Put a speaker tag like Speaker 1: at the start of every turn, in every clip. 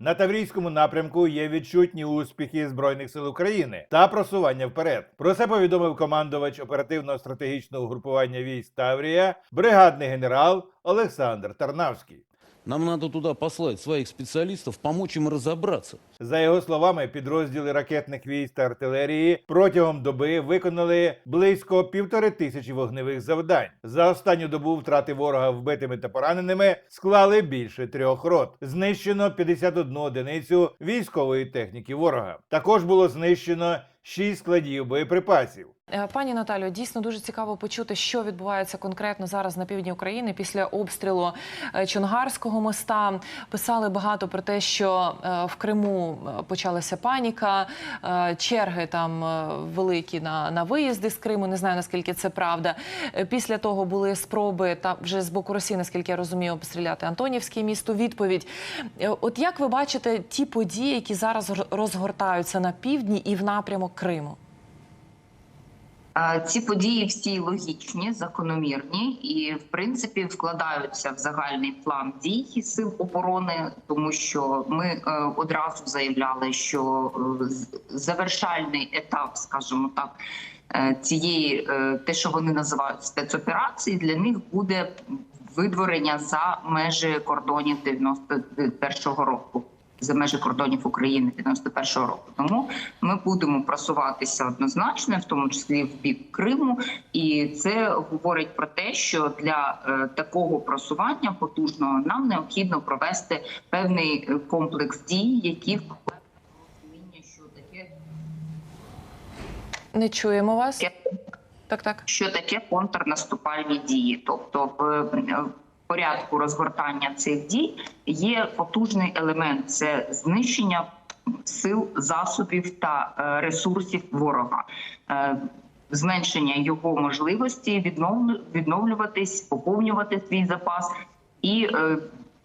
Speaker 1: На Таврійському напрямку є відчутні успіхи збройних сил України та просування вперед. Про це повідомив командувач оперативно-стратегічного групування військ Таврія, бригадний генерал Олександр Тарнавський.
Speaker 2: Нам надо туда послать своих специалистов, помочь им разобраться.
Speaker 1: За його словами, підрозділи ракетних військ та артилерії протягом доби виконали близько півтори тисячі вогневих завдань. За останню добу втрати ворога вбитими та пораненими склали більше трьох рот. Знищено 51 одиницю військової техніки ворога. Також було знищено 6 складів боєприпасів.
Speaker 3: Е, Пані Наталю, дійсно дуже цікаво почути, що відбувається конкретно зараз на півдні України після обстрілу е, Чонгарського моста. Писали багато про те, що е, в Криму почалася паніка, черги там великі на, на виїзди з Криму. Не знаю наскільки це правда. Після того були спроби та вже з боку Росії, наскільки я розумію, обстріляти Антонівське місто. Відповідь. От як ви бачите ті події, які зараз розгортаються на півдні і в напрямок Криму?
Speaker 4: Ці події всі логічні, закономірні і, в принципі, вкладаються в загальний план дій сил оборони, тому що ми е, одразу заявляли, що е, завершальний етап, скажімо так, е, цієї те, що вони називають спецоперації, для них буде видворення за межі кордонів 91-го року. За межі кордонів України 91-го року. Тому ми будемо просуватися однозначно, в тому числі в бік Криму, і це говорить про те, що для е, такого просування потужного нам необхідно провести певний е, комплекс дій, які що таке
Speaker 3: Не чуємо вас. Так, так.
Speaker 4: що таке контрнаступальні дії. Тобто, в е, порядку розгортання цих дій є потужний елемент це знищення сил, засобів та е, ресурсів ворога. Е, Зменшення його можливості відновлю- відновлюватись, поповнювати свій запас і е,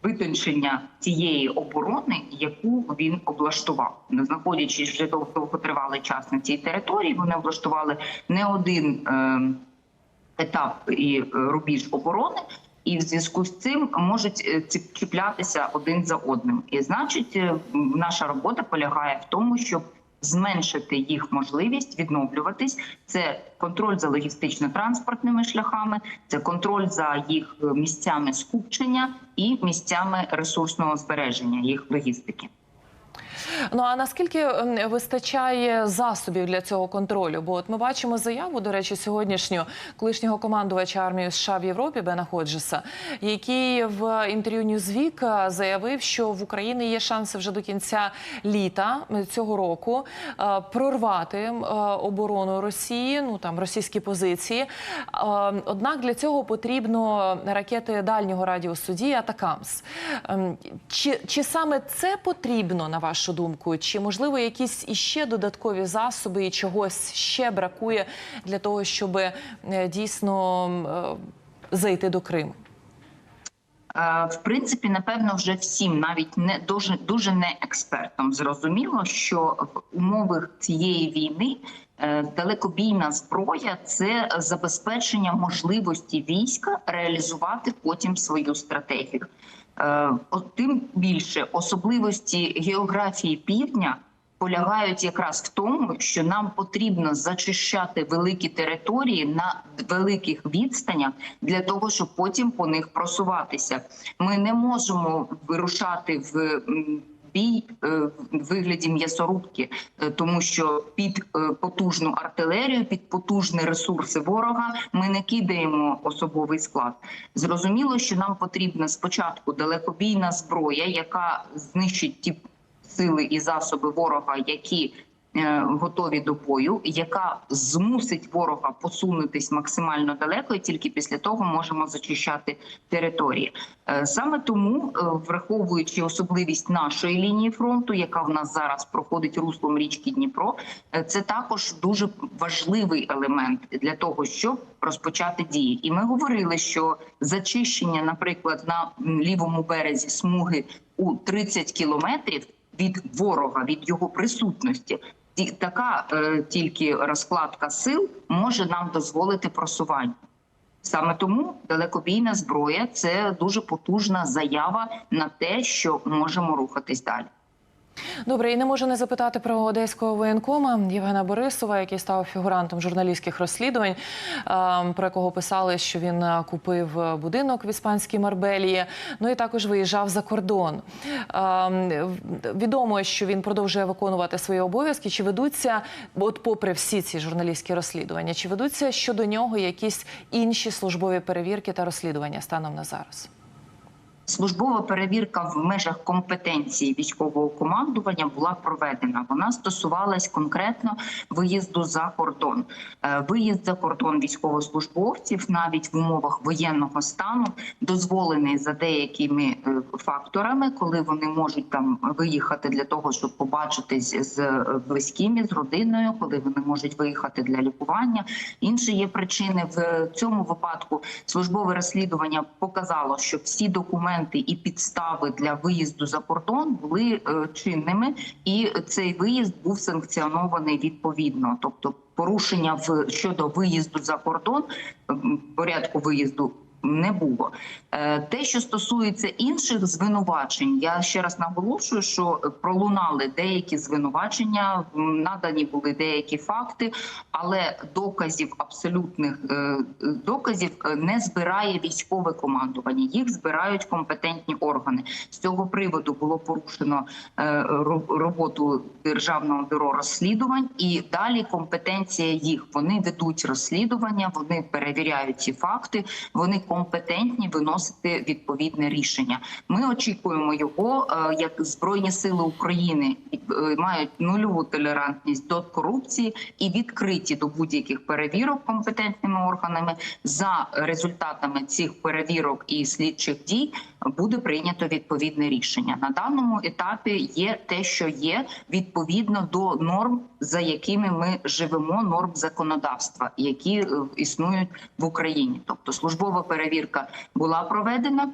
Speaker 4: витончення тієї оборони, яку він облаштував, знаходячись вже дов- довготривалий час на цій території. Вони облаштували не один е, етап і рубіж оборони. І в зв'язку з цим можуть е, чіплятися один за одним. І значить, е, наша робота полягає в тому, щоб зменшити їх можливість відновлюватись. Це контроль за логістично-транспортними шляхами, це контроль за їх е, місцями скупчення і місцями ресурсного збереження їх логістики.
Speaker 3: Ну а наскільки ем, вистачає засобів для цього контролю? Бо от ми бачимо заяву, до речі, сьогоднішню колишнього командувача армії США в Європі Бена Ходжеса, який в інтерв'ю Newsweek заявив, що в Україні є шанси вже до кінця літа цього року е, прорвати е, оборону Росії, ну там російські позиції. Е, Однак для цього потрібно ракети дальнього радіусу дії Атакамс. Ем, Чи, чи саме це потрібно на вашу думку? Чи можливо якісь іще додаткові засоби і чогось ще бракує для того, щоб е, дійсно е, зайти до Криму?
Speaker 4: Е, В принципі, напевно, вже всім, навіть не дуже дуже не експертам, зрозуміло, що в умовах цієї війни е, далекобійна зброя це забезпечення можливості війська реалізувати потім свою стратегію. Е, Тим більше особливості географії півдня полягають якраз в тому, що нам потрібно зачищати великі території на великих відстанях для того, щоб потім по них просуватися. Ми не можемо вирушати в бій е, в вигляді м'ясорубки, е, тому що під е, потужну артилерію, під потужні ресурси ворога ми не кидаємо особовий склад. Зрозуміло, що нам потрібна спочатку далекобійна зброя, яка знищить ті сили і засоби ворога, які е, готові до бою, яка змусить ворога посунутись максимально далеко, і тільки після того можемо зачищати території. Е, Саме тому, е, враховуючи особливість нашої лінії фронту, яка в нас зараз проходить руслом річки Дніпро, це також дуже важливий елемент для того, щоб розпочати дії. І ми говорили, що зачищення, наприклад, на лівому березі смуги у 30 кілометрів від ворога, від його присутності. Ті- Така е, тільки розкладка сил може нам дозволити просування. Саме тому далекобійна зброя це дуже потужна заява на те, що можемо рухатись далі.
Speaker 3: Добре, і не можу не запитати про одеського воєнкома Євгена Борисова, який став фігурантом журналістських розслідувань, про якого писали, що він купив будинок в іспанській Марбелії. Ну і також виїжджав за кордон. Відомо, що він продовжує виконувати свої обов'язки. Чи ведуться, от попри всі ці журналістські розслідування, чи ведуться щодо нього якісь інші службові перевірки та розслідування станом на зараз?
Speaker 4: Службова перевірка в межах компетенції військового командування була проведена. Вона стосувалась конкретно виїзду за кордон. Е, Виїзд за кордон військовослужбовців навіть в умовах воєнного стану дозволений за деякими е, факторами, коли вони можуть там виїхати для того, щоб побачитись з е, близькими, з родиною, коли вони можуть виїхати для лікування. Інші є причини в цьому випадку. Службове розслідування показало, що всі документи і підстави для виїзду за кордон були е, чинними, і цей виїзд був санкціонований відповідно. Тобто, порушення в щодо виїзду за кордон порядку виїзду. Не було Е, те, що стосується інших звинувачень, я ще раз наголошую, що пролунали деякі звинувачення, надані були деякі факти, але доказів абсолютних е, доказів е, не збирає військове командування. Їх збирають компетентні органи. З цього приводу було порушено роботу державного бюро розслідувань, і далі компетенція їх. Вони ведуть розслідування, вони перевіряють ці факти. Вони компетентні виносити відповідне рішення. Ми очікуємо його, е, як збройні сили України е, мають нульову толерантність до корупції і відкриті до будь-яких перевірок компетентними органами. За результатами цих перевірок і слідчих дій буде прийнято відповідне рішення. На даному етапі є те, що є відповідно до норм, за якими ми живемо, норм законодавства, які е, існують в Україні. Тобто службова перевірка була проведена.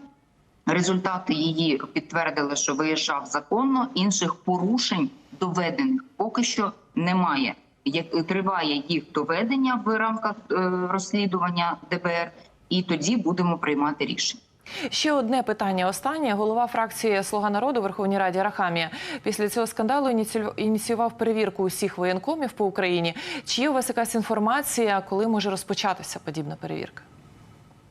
Speaker 4: Результати її підтвердили, що виїжджав законно. Інших порушень доведених поки що немає. Як триває їх доведення в рамках е, розслідування ДБР, і тоді будемо приймати рішення.
Speaker 3: Ще одне питання. Останнє голова фракції Слуга народу Верховній Раді Рахамія після цього скандалу ініціював- перевірку усіх воєнкомів по Україні. Чи є у вас якась інформація, коли може розпочатися подібна перевірка?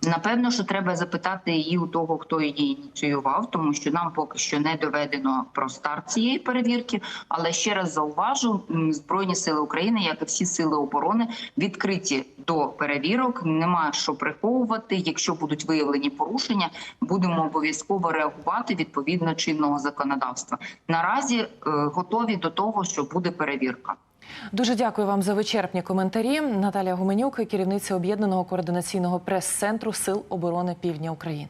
Speaker 4: Напевно, що треба запитати її у того, хто її ініціював, тому що нам поки що не доведено про старт цієї перевірки. Але ще раз зауважу, збройні сили України, як і всі сили оборони, відкриті до перевірок. Нема що приховувати. Якщо будуть виявлені порушення, будемо обов'язково реагувати відповідно чинного законодавства. Наразі е, готові до того, що буде перевірка.
Speaker 3: Дуже дякую вам за вичерпні коментарі. Наталія Гуменюк, керівниця об'єднаного координаційного прес-центру Сил оборони Півдня України.